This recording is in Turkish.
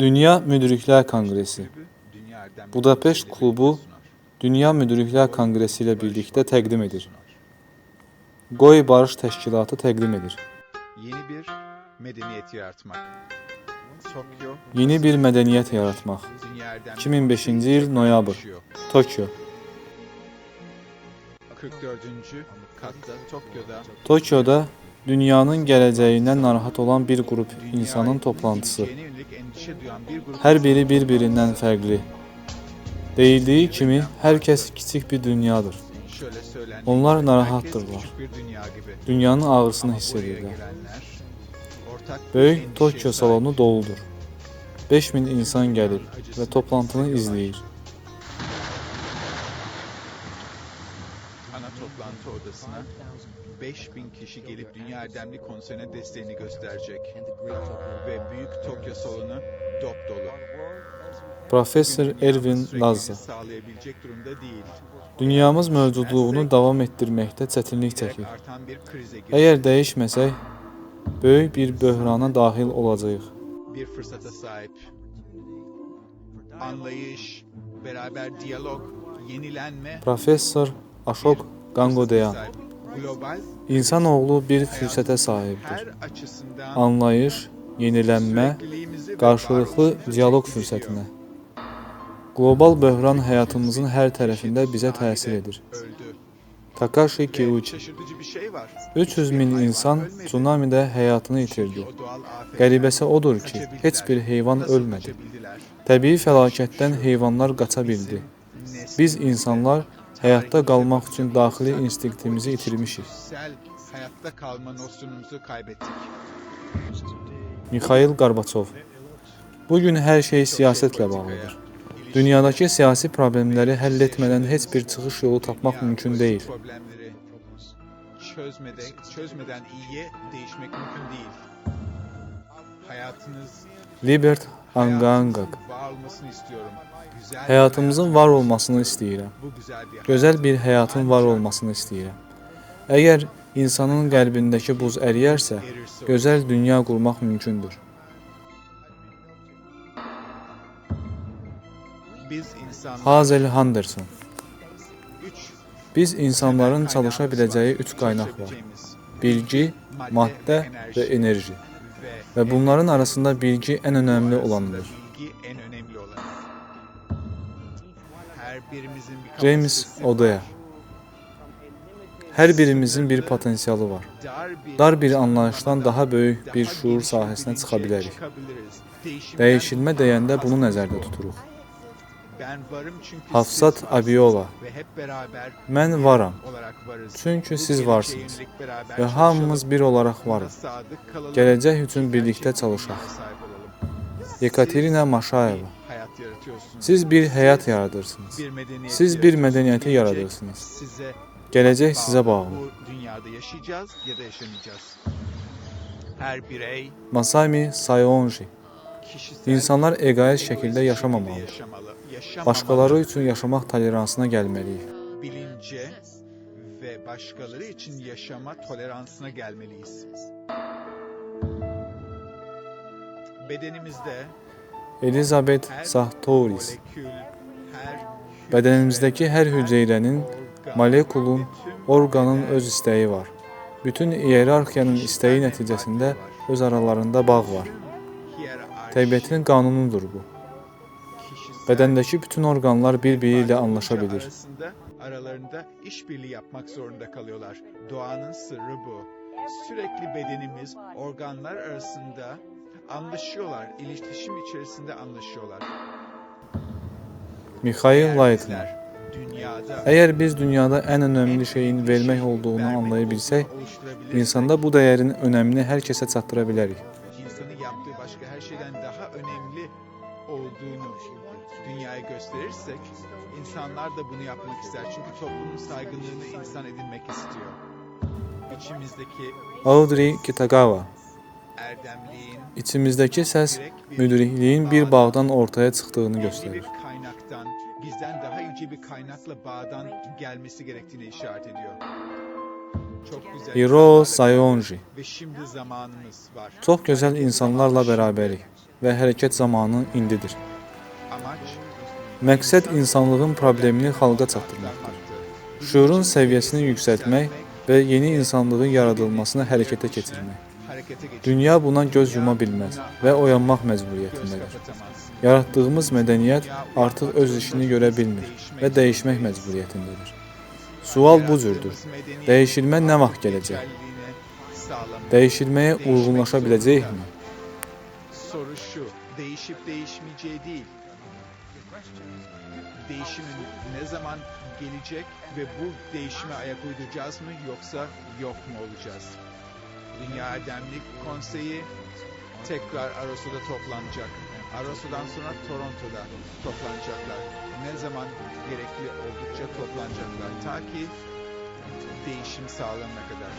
Dünya Erdemli Budapeşt Konseyi Klubu. Dünya Müdürlüklər Konqresi ilə birlikdə təqdim edir. Qoy Barış Təşkilatı təqdim edir. Yeni bir medeniyet yaratmak. Tokyo Yeni bir. Dünya Erdemli 2005-ci il noyabr. Tokyo. 44. katta Tokyo'da Tokyoda dünyanın gələcəyindən narahat olan bir qrup insanın toplantısı. grup Hər biri bir-birindən fərqli. Deyildiyi kimi hər kəs kiçik bir dünyadır. Onlar narahattırlar. herkes küçük. Dünyanın ağrısını Ama hiss buraya edirlər. gelenler ortak bir Böyük Tokyo salonu doludur. 5000 insan gəlib və toplantını izləyir. Ana toplantı odasına 5000 kişi gelip Dünya Erdemli Konseyi'ne desteğini gösterecek. Ve Büyük Tokyo salonu dop dolu. Sağlayabilecek durumda değil. Dünyamız mövcudluğunu davam etdirməkdə çətinlik çəkir. Əgər dəyişməsək, böyük bir böhrana daxil olacağıq. Bir fırsata sahip. Anlayış, beraber diyalog, yenilenme Professor Ashok Gangodeyan. sahip. Global İnsanoğlu bir fürsətə sahibdir. Anlayış, yenilənmə, qarşılıqlı dialoq fürsətinə. Qlobal böhran həyatımızın hər tərəfində bizə təsir edir. Takashi Kiuchi şaşırtıcı bir şey var. 300 min insan tsunamidə həyatını itirdi. Qəribəsi odur ki, heç bir heyvan ölmədi. Təbii fəlakətdən heyvanlar qaça bildi. Biz insanlar həyatda qalmaq üçün daxili instinktimizi itirmişik. hayatta kalma nosyonumuzu kaybettik. Mikhail Gorbaçov Bu gün hər şey siyasətlə bağlıdır. Dünyadakı siyasi problemləri həll etmədən heç bir çıxış yolu tapmaq mümkün deyil. Mümkün. Hayatınız Libert Angangak istiyorum. Həyatımızın var olmasını istəyirəm. Gözəl bir həyatın var olmasını istəyirəm. Əgər insanın qəlbindəki buz əriyərsə, gözəl dünya qurmaq mümkündür. Hazel Henderson Biz insanların çalışa biləcəyi üç qaynaq var. Bilgi, maddə və enerji. Və bunların arasında bilgi ən önəmli arasında önemli olan. Her birimizin bir James Odea var. Dar bir, anlayışdan daha böyük bir şuur sahəsinə çıxa bilərik. Dəyişilmə deyəndə bunu nəzərdə tuturuq. Hafsat Abiola Mən varam. Çünki siz varsınız və hamımız bir olaraq varıq. Gələcək üçün birlikdə çalışaq. Yekaterina Maşayeva. Siz bir bir medeniyet Siz bir yaratıyorsunuz. mədəniyyəti Gelecek. Size bağlı. Bu dünyada yaşayacağız ya da yaşamayacağız. Her birey Masami Sayonji İnsanlar egoist yaşamalı. Yaşamamalı. Başqaları üçün yaşamaq toleransına gəlməliyik. bilince ve başkaları için yaşama toleransına gelmeliyiz. Bedenimizde Elizabeth Sartoris molekül, her hücre, Bədənimizdəki hər her hüceyrənin, organ molekulun, organlar öz istəyi var. Bütün iyerarxiyanın istəyi nəticəsində öz aralarında bağ var. Təbiətin qanunudur bu. Bədəndəki bütün orqanlar bir-biri ilə anlaşa Parça bilir. Arasında, aralarında işbirliği yapmak zorunda kalıyorlar. Doğanın sırrı bu. Sürekli bedenimiz, organlar arasında anlaşıyorlar. İletişim içerisinde anlaşıyorlar. Mikhail Eğer Leitner Əgər biz dünyada ən önəmli şeyin vermək olduğunu anlaya bilsək, insanda bu dəyərin önəmini hər kəsə çatdıra bilərik. insanın yaptığı başka her şeyden daha önemli olduğunu dünyaya gösterirsek insanlar da bunu yapmak ister. Çünkü toplumun saygınlığını insan edinmek istiyor. İçimizdeki Audrey Kitagawa İçimizdəki səs müdrikliyin bir bağdan ortaya çıxdığını göstərir. bizden daha yüce bir kaynakla bağdan gelmesi gerektiğine işaret ediyor. Çok güzel Hiro Sayonji. ve şimdi zamanımız var. Çox gözəl insanlarla bərabərik və hərəkət zamanı indidir. Amaç Məqsəd insanlığın problemini xalqa çatdırmaqdır. Şuurun səviyyəsini yüksəltmək və yeni insanlığın yaradılmasını hərəkətə keçirmək. Dünya buna göz yuma bilməz və oyanmaq məcburiyyətindədir. Yaratdığımız mədəniyyət artıq öz işini görə bilmir və dəyişmək məcburiyyətindədir. Sual bu cürdür. Dəyişilmə nə vaxt gələcək? Dəyişilməyə uyğunlaşa biləcəkmi? Soru şu, değişip değişmeyeceği değil. Değişimin ne zaman gelecek ve bu değişime ayak uyduracağız mı yoksa yok mu olacağız? Dünya Erdemlik Konseyi tekrar Arosa'da toplanacak. Arosa'dan sonra Toronto'da toplanacaklar. Ne zaman gerekli oldukça toplanacaklar. Ta ki değişim sağlanana kadar.